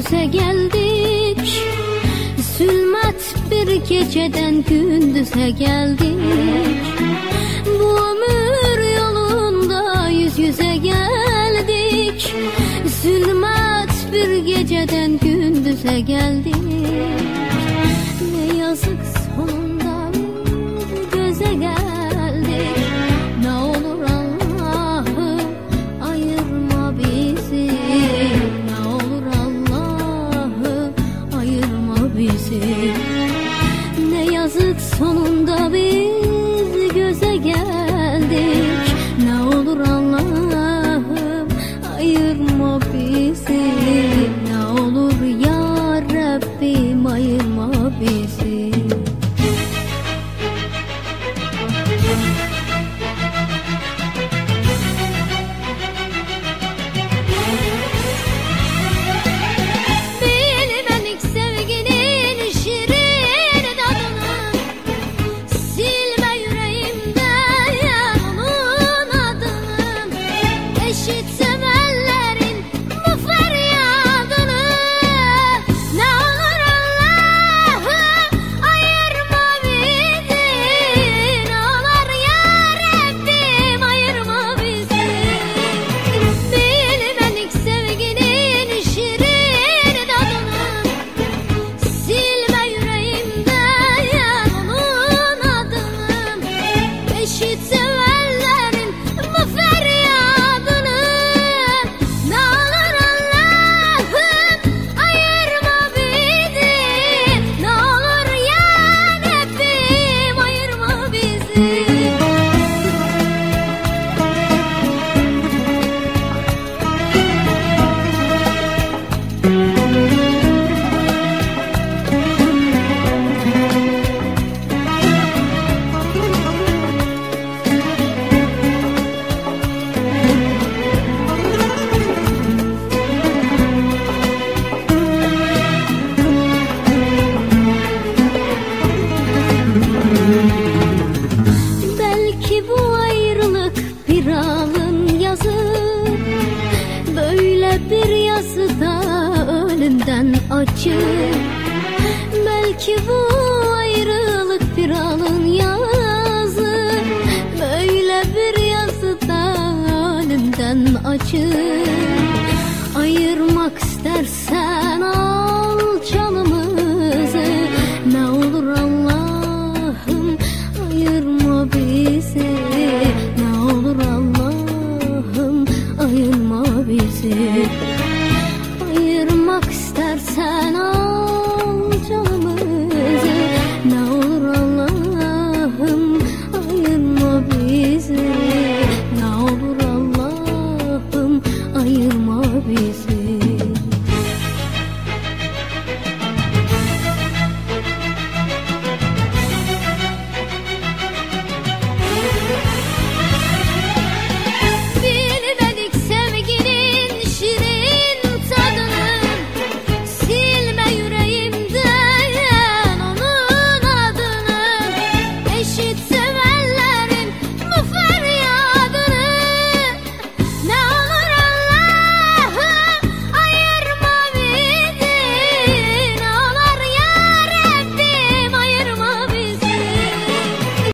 yüze geldik. Sülmet bir geceden gündüze geldik. Bu ömür yolunda yüz yüze geldik. Sülmet bir geceden gündüze geldik. Ne yazık sonunda Ne yazık sonunda bir acı. Belki bu ayrılık bir alın yazı. Böyle bir yazı da ölümden acı. Ayırma